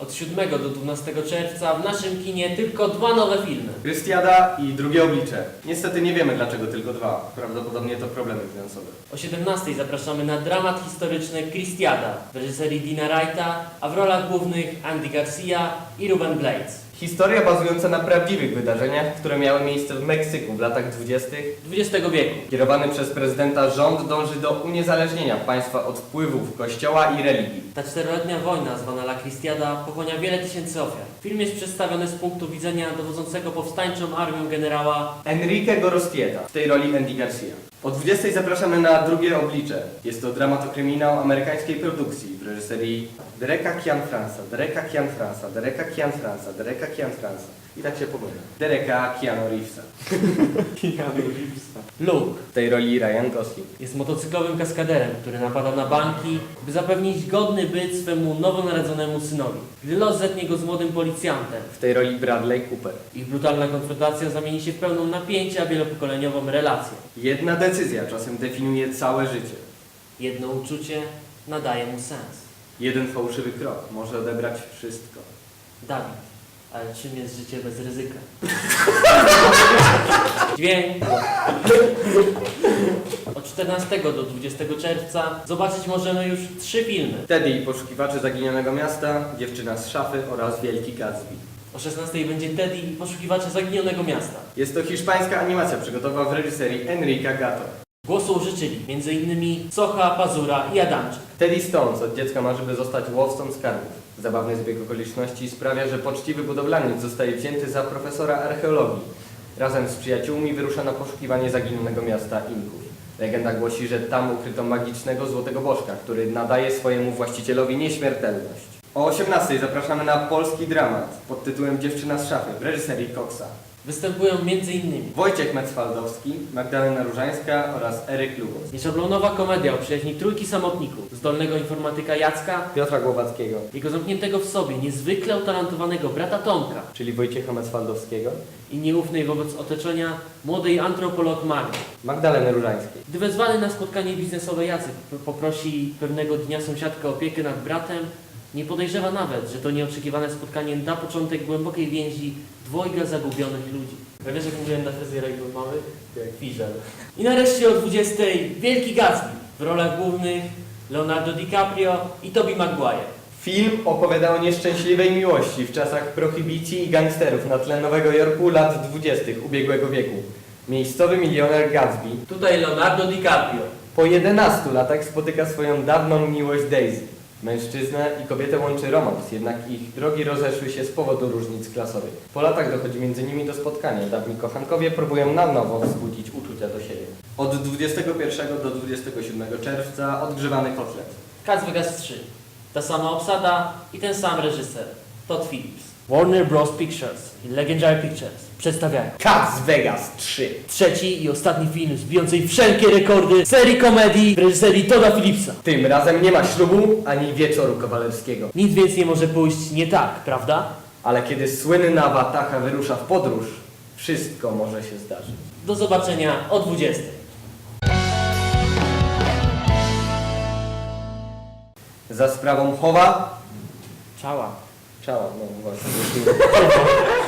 Od 7 do 12 czerwca w naszym kinie tylko dwa nowe filmy. Krystiada i drugie oblicze. Niestety nie wiemy dlaczego tylko dwa. Prawdopodobnie to problemy finansowe. O 17 zapraszamy na dramat historyczny Christiada w reżyserii Dina Wrighta, a w rolach głównych Andy Garcia i Ruben Blades. Historia bazująca na prawdziwych wydarzeniach, które miały miejsce w Meksyku w latach 20. XX wieku. Kierowany przez prezydenta rząd dąży do uniezależnienia państwa od wpływów kościoła i religii. Ta czteroletnia wojna, zwana La Cristiada, pochłania wiele tysięcy ofiar. Film jest przedstawiony z punktu widzenia dowodzącego powstańczą armią generała Enrique Gorostieta, w tej roli Andy Garcia. O 20 zapraszamy na drugie oblicze. Jest to dramatokryminał amerykańskiej produkcji w reżyserii Dereka Kian Fransa, Dereka Kian Fransa, Dereka Kian Fransa, Dereka Kian Fransa. I tak się pomyli. Dereka Keanu Reevesa. Luke. W tej roli Ryan Gosling. Jest motocyklowym kaskaderem, który napada na banki, by zapewnić godny byt swemu nowonarodzonemu synowi. Gdy los zetnie go z młodym policjantem, W tej roli Bradley Cooper. ich brutalna konfrontacja zamieni się w pełną napięcia wielopokoleniową relację. Jedna decyzja czasem definiuje całe życie. Jedno uczucie nadaje mu sens. Jeden fałszywy krok może odebrać wszystko. Dawid, ale czym jest życie bez ryzyka? Dźwięk. Od 14 do 20 czerwca zobaczyć możemy już trzy filmy. Teddy i poszukiwacze zaginionego miasta, dziewczyna z szafy oraz Wielki Gatsby. O 16 będzie Teddy i poszukiwacze zaginionego miasta. Jest to hiszpańska animacja przygotowa w reżyserii Enrique Gato. Głosu użyczyli m.in. Socha, Pazura i Adamczyk. Teddy Stones od dziecka marzy, by zostać łowcą skarbów. Zabawny zbieg okoliczności sprawia, że poczciwy budowlaniec zostaje wzięty za profesora archeologii. Razem z przyjaciółmi wyrusza na poszukiwanie zaginionego miasta Inków. Legenda głosi, że tam ukryto magicznego złotego bożka, który nadaje swojemu właścicielowi nieśmiertelność. O 18 zapraszamy na polski dramat pod tytułem Dziewczyna z szafy w reżyserii Coxa. Występują m.in. Wojciech Metzfaldowski, Magdalena Różańska oraz Eryk Lubos. nieszablonowa komedia o przyjaźni trójki samotników, zdolnego informatyka Jacka, Piotra Głowackiego, jego zamkniętego w sobie, niezwykle utalentowanego brata Tomka czyli Wojciecha Metzfaldowskiego, i nieufnej wobec otoczenia młodej antropolog Magdy. Magdaleny Różańskiej. Gdy wezwany na spotkanie biznesowe Jacek p- poprosi pewnego dnia sąsiadkę o opiekę nad bratem, nie podejrzewa nawet, że to nieoczekiwane spotkanie da początek głębokiej więzi dwojga zagubionych ludzi. Ja wiesz, jak mówiłem na fryzjera, jak był mały? Jak Fischer. I nareszcie o 20 Wielki Gatsby w rolach głównych Leonardo DiCaprio i Tobey Maguire. Film opowiada o nieszczęśliwej miłości w czasach prohibicji i gangsterów na tle Nowego Jorku lat 20. ubiegłego wieku. Miejscowy milioner Gatsby Tutaj Leonardo DiCaprio. po 11 latach spotyka swoją dawną miłość Daisy. Mężczyznę i kobietę łączy romans, jednak ich drogi rozeszły się z powodu różnic klasowych. Po latach dochodzi między nimi do spotkania. Dawni kochankowie próbują na nowo wzbudzić uczucia do siebie. Od 21 do 27 czerwca odgrzewany kotlet. Las Vegas 3. Ta sama obsada i ten sam reżyser. Todd Phillips. Warner Bros. Pictures i Legendary Pictures przedstawiają Cats Vegas 3. trzeci i ostatni film z bijącej wszelkie rekordy serii komedii w reżyserii Todda Phillipsa. Tym razem nie ma ślubu ani wieczoru kawalerskiego. Nic więc nie może pójść nie tak, prawda? Ale kiedy słynna Wataha wyrusza w podróż, wszystko może się zdarzyć. Do zobaczenia o 20. Za sprawą chowa, シャワーの